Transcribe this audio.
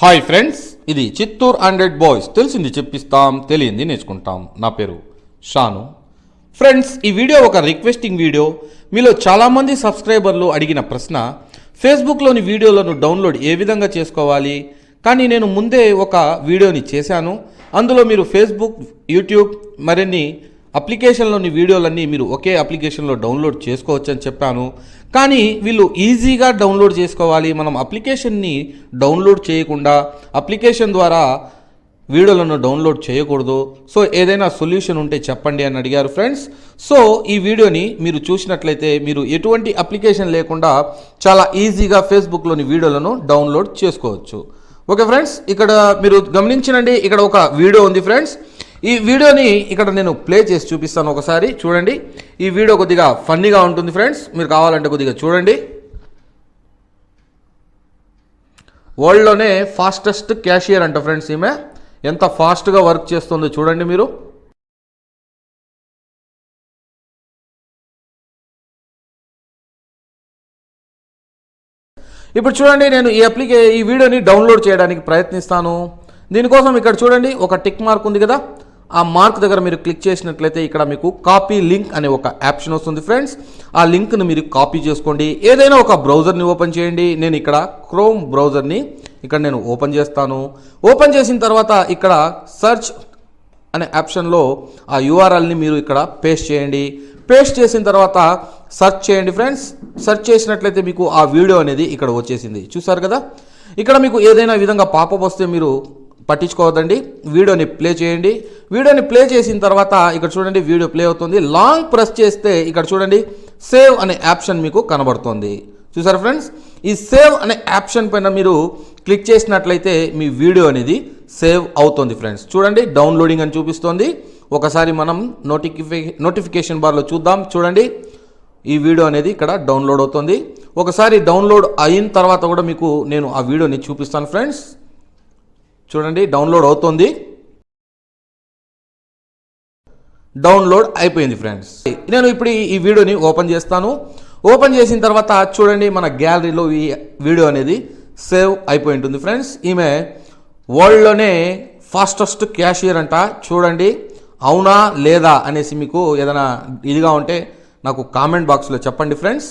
Hi friends ఇది Chittoor hundred boys. తెలిసింది చెప్పిస్తాం తెలియంది నేర్చుకుంటాం. నా పేరు షాను. ఫ్రెండ్స్ ఈ వీడియో ఒక రిక్వెస్టింగ్ వీడియో. మీలో చాలామంది సబ్స్క్రైబర్లు అడిగిన ప్రశ్న ఫేస్బుక్లోని వీడియోలను డౌన్లోడ్ ఏ విధంగా చేసుకోవాలి? కానీ నేను ముందే ఒక వీడియోని చేశాను. అందులో మీరు ఫేస్బుక్ యూట్యూబ్ మరిన్ని అప్లికేషన్లోని వీడియోలన్నీ మీరు ఒకే అప్లికేషన్లో డౌన్లోడ్ చేసుకోవచ్చు అని చెప్పాను. కానీ వీళ్ళు ఈజీగా డౌన్లోడ్ చేసుకోవాలి. మనం అప్లికేషన్ని డౌన్లోడ్ చేయకుండా అప్లికేషన్ ద్వారా వీడియోలను డౌన్లోడ్ చేయకూడదు. సో ఏదైనా సొల్యూషన్ ఉంటే చెప్పండి అని అడిగారు ఫ్రెండ్స్. సో ఈ వీడియోని మీరు చూసినట్లయితే మీరు ఎటువంటి అప్లికేషన్ లేకుండా చాలా ఈజీగా ఫేస్బుక్లోని వీడియోలను డౌన్లోడ్ చేసుకోవచ్చు. ఓకే ఫ్రెండ్స్ ఇక్కడ మీరు గమనించినండి ఇక్కడ ఒక వీడియో ఉంది ఫ్రెండ్స్. ఈ వీడియోని ఇక్కడ నేను ప్లే చేసి చూపిస్తాను ఒకసారి. చూడండి. ఈ వీడియో కొద్దిగా ఫన్నీగా ఉంటుంది ఫ్రెండ్స్. మీరు కావాలంటే కొద్దిగా చూడండి. వరల్డ్లోనే ఫాస్టెస్ట్ క్యాషియర్ అంట ఫ్రెండ్స్ ఈమె. ఎంత ఫాస్ట్గా వర్క్ చేస్తుందో చూడండి మీరు. ఇప్పుడు చూడండి నేను ఈ అప్లికే ఈ వీడియోని డౌన్లోడ్ చేయడానికి ప్రయత్నిస్తాను. దీనికోసం ఇక్కడ చూడండి ఒక టిక్ మార్క్ ఉంది కదా. ఆ మార్క్ దగ్గర మీరు క్లిక్ చేసినట్లయితే ఇక్కడ మీకు కాపీ లింక్ అనే ఒక ఆప్షన్ వస్తుంది ఫ్రెండ్స్. ఆ లింక్ను మీరు కాపీ చేసుకోండి. ఏదైనా ఒక బ్రౌజర్ని ఓపెన్ చేయండి. నేను ఇక్కడ క్రోమ్ బ్రౌజర్ని ఇక్కడ నేను ఓపెన్ చేస్తాను. ఓపెన్ చేసిన తర్వాత ఇక్కడ సెర్చ్ అనే ఆప్షన్లో ఆ యూఆర్ఎల్ని మీరు ఇక్కడ పేస్ట్ చేయండి. పేస్ట్ చేసిన తర్వాత సెర్చ్ చేయండి ఫ్రెండ్స్. సర్చ్ చేసినట్లయితే మీకు ఆ వీడియో అనేది ఇక్కడ వచ్చేసింది. చూసారు కదా? ఇక్కడ మీకు ఏదైనా విధంగా పాపప్ వస్తే మీరు పట్టించుకోవద్దండి. వీడియోని ప్లే చేయండి. వీడియోని ప్లే చేసిన తర్వాత ఇక్కడ చూడండి వీడియో ప్లే అవుతుంది. లాంగ్ ప్రెస్ చేస్తే ఇక్కడ చూడండి సేవ్ అనే ఆప్షన్ మీకు కనబడుతుంది. చూసారు ఫ్రెండ్స్? ఈ సేవ్ అనే ఆప్షన్ పైన మీరు క్లిక్ చేసినట్లయితే మీ వీడియో అనేది సేవ్ అవుతుంది ఫ్రెండ్స్. చూడండి డౌన్లోడింగ్ అని చూపిస్తోంది. ఒకసారి మనం నోటిఫికే నోటిఫికేషన్ బార్లో చూద్దాం. చూడండి ఈ వీడియో అనేది ఇక్కడ డౌన్లోడ్ అవుతుంది. ఒకసారి డౌన్లోడ్ అయిన తర్వాత కూడా మీకు నేను ఆ వీడియోని చూపిస్తాను ఫ్రెండ్స్. చూడండి డౌన్లోడ్ అవుతుంది. డౌన్లోడ్ అయిపోయింది ఫ్రెండ్స్ నేను ఇప్పుడు ఈ- వీడియోని ఓపెన్ చేస్తాను. ఓపెన్ చేసిన తర్వాత చూడండి మన గ్యాలరీలో ఈ వీడియో అనేది సేవ్ అయిపోయి ఉంటుంది ఫ్రెండ్స్ ఈమె వరల్డ్లోనే ఫాస్టెస్ట్ క్యాషియర్ అంట. చూడండి అవునా లేదా అనేసి మీకు ఏదైనా ఇదిగా ఉంటే నాకు కామెంట్ బాక్స్లో చెప్పండి ఫ్రెండ్స్